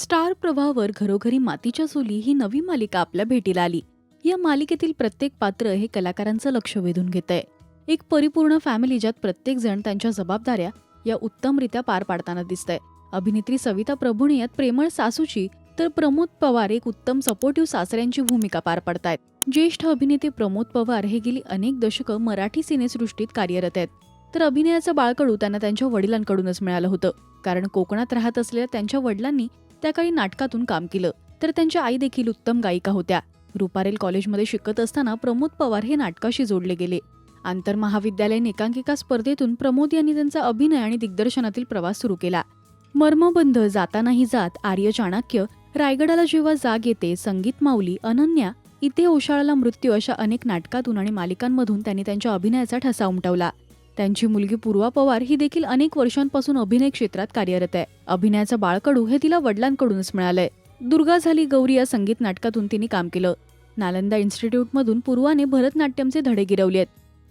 Star प्रवाहावर घरोघरी मातीच्या चुली ही नवी मालिका आपल्या भेटीला आली. या मालिकेतील प्रत्येक पात्र हे कलाकारांचं लक्ष वेधून घेत आहे एक परिपूर्ण फॅमिली ज्यात प्रत्येक जण त्यांच्या जबाबदाऱ्या या उत्तमरित्या पार पाडताना दिसतंय. अभिनेत्री सविता प्रभूने यात प्रेमळ सासूची तर प्रमोद पवार एक उत्तम सपोर्टिव्ह सासऱ्यांची भूमिका पार पाडतायत. ज्येष्ठ अभिनेते प्रमोद पवार हे गेली अनेक दशकं मराठी सिनेसृष्टीत कार्यरत आहेत. तर अभिनयाचं बाळकडू त्यांना त्यांच्या वडिलांकडूनच मिळालं होतं. कारण कोकणात राहत असलेल्या त्यांच्या वडिलांनी त्या काळी नाटकातून काम केलं. तर त्यांच्या आई देखील उत्तम गायिका होत्या. रुपारेल कॉलेजमध्ये शिकत असताना प्रमोद पवार हे नाटकाशी जोडले गेले. आंतरमहाविद्यालयीन एकांकिका स्पर्धेतून प्रमोद यांनी त्यांचा अभिनय आणि दिग्दर्शनातील प्रवास सुरू केला. मर्मबंध जातानाही जात आर्य चाणक्य रायगडाला जेव्हा जाग येते संगीत माऊली अनन्या इथे ओशाळाला मृत्यू अशा अनेक नाटकातून आणि मालिकांमधून त्यांनी त्यांच्या अभिनयाचा ठसा उमटवला. त्यांची मुलगी पूर्वा पवार ही देखील अनेक वर्षांपासून अभिनय क्षेत्रात कार्यरत आहे. अभिनयाचं बाळकडू हे तिला वडिलांकडूनच मिळालंय. दुर्गा झाली गौरी या संगीत नाटकातून तिने काम केलं. नालंदा इन्स्टिट्यूटमधून पूर्वाने भरतनाट्यमचे धडे गिरवले आहेत.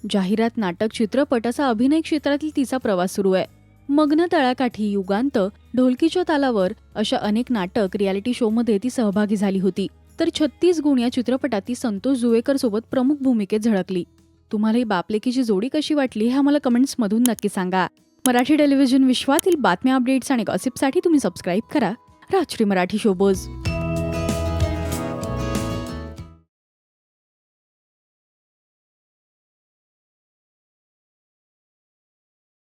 जाहिरात नाटक चित्रपट असा अभिनय क्षेत्रातील तिचा प्रवास सुरू आहे. मग्न तळाकाठी युगांत ढोलकीच्या तालावर अशा अनेक नाटक रियालिटी शोमध्ये ती सहभागी झाली होती. तर छत्तीस गुण या चित्रपटात ती संतोष जुवेकर सोबत प्रमुख भूमिकेत झळकली. तुम्हाला ही बापलेकीची जोडी कशी वाटली हे आम्हाला कमेंट्समधून नक्की सांगा. मराठी टेलिव्हिजन विश्वातील बातम्या अपडेट्स आणि गॉसिपसाठी तुम्ही सबस्क्राईब करा. राजश्री मराठी शोबोज